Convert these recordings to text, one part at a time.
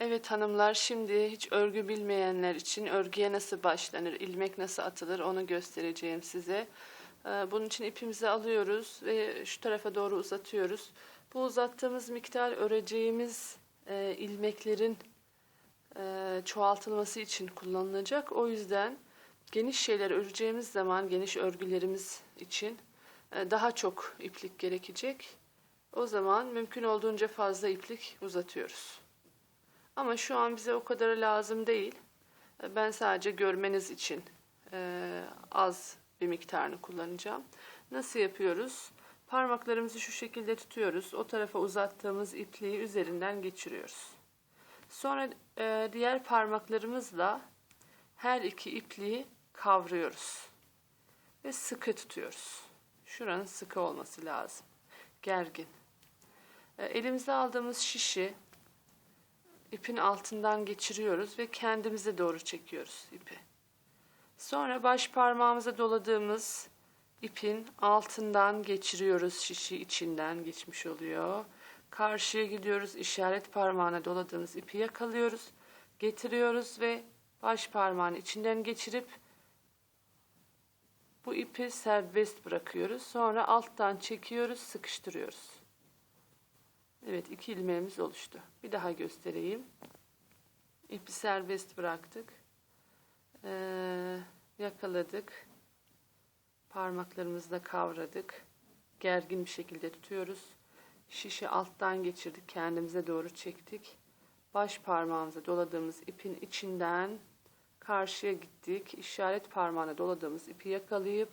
Evet hanımlar şimdi hiç örgü bilmeyenler için örgüye nasıl başlanır, ilmek nasıl atılır onu göstereceğim size. Ee, Bunun için ipimizi alıyoruz ve şu tarafa doğru uzatıyoruz. Bu uzattığımız miktar öreceğimiz e, ilmeklerin e, çoğaltılması için kullanılacak. O yüzden geniş şeyler öreceğimiz zaman geniş örgülerimiz için e, daha çok iplik gerekecek. O zaman mümkün olduğunca fazla iplik uzatıyoruz. Ama şu an bize o kadar lazım değil. E, Ben sadece görmeniz için e, az bir miktarını kullanacağım. Nasıl yapıyoruz? Parmaklarımızı şu şekilde tutuyoruz. O tarafa uzattığımız ipliği üzerinden geçiriyoruz. Sonra e, diğer parmaklarımızla her iki ipliği kavruyoruz. Ve sıkı tutuyoruz. Şuranın sıkı olması lazım. Gergin. E, elimize aldığımız şişi ipin altından geçiriyoruz ve kendimize doğru çekiyoruz ipi. Sonra baş parmağımıza doladığımız ipin altından geçiriyoruz şişi içinden geçmiş oluyor. Karşıya gidiyoruz işaret parmağına doladığımız ipi yakalıyoruz. Getiriyoruz ve baş parmağın içinden geçirip bu ipi serbest bırakıyoruz. Sonra alttan çekiyoruz, sıkıştırıyoruz. Evet iki ilmeğimiz oluştu. Bir daha göstereyim. İpi serbest bıraktık. Ee, yakaladık. Parmaklarımızla kavradık. Gergin bir şekilde tutuyoruz. Şişi alttan geçirdik. Kendimize doğru çektik. Baş parmağımıza doladığımız ipin içinden karşıya gittik. İşaret parmağına doladığımız ipi yakalayıp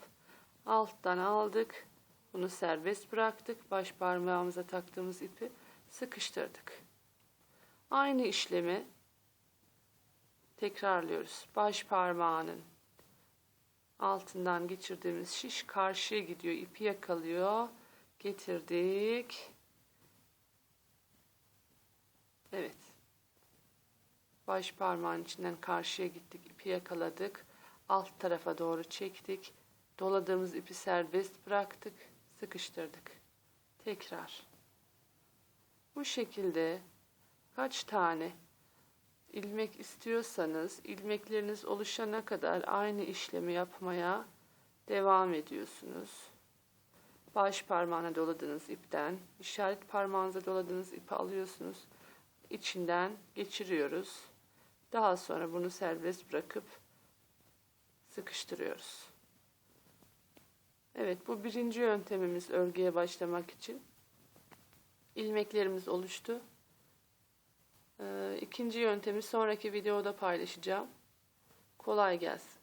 alttan aldık. Bunu serbest bıraktık. Baş parmağımıza taktığımız ipi sıkıştırdık. Aynı işlemi tekrarlıyoruz. Baş parmağının altından geçirdiğimiz şiş karşıya gidiyor. ipi yakalıyor. Getirdik. Evet. Baş parmağın içinden karşıya gittik. ipi yakaladık. Alt tarafa doğru çektik. Doladığımız ipi serbest bıraktık. Sıkıştırdık. Tekrar. Bu şekilde kaç tane ilmek istiyorsanız ilmekleriniz oluşana kadar aynı işlemi yapmaya devam ediyorsunuz. Baş parmağına doladığınız ipten işaret parmağınıza doladığınız ipi alıyorsunuz. İçinden geçiriyoruz. Daha sonra bunu serbest bırakıp sıkıştırıyoruz. Evet bu birinci yöntemimiz örgüye başlamak için. İlmeklerimiz oluştu. Ee, ikinci yöntemi sonraki videoda paylaşacağım. Kolay gelsin.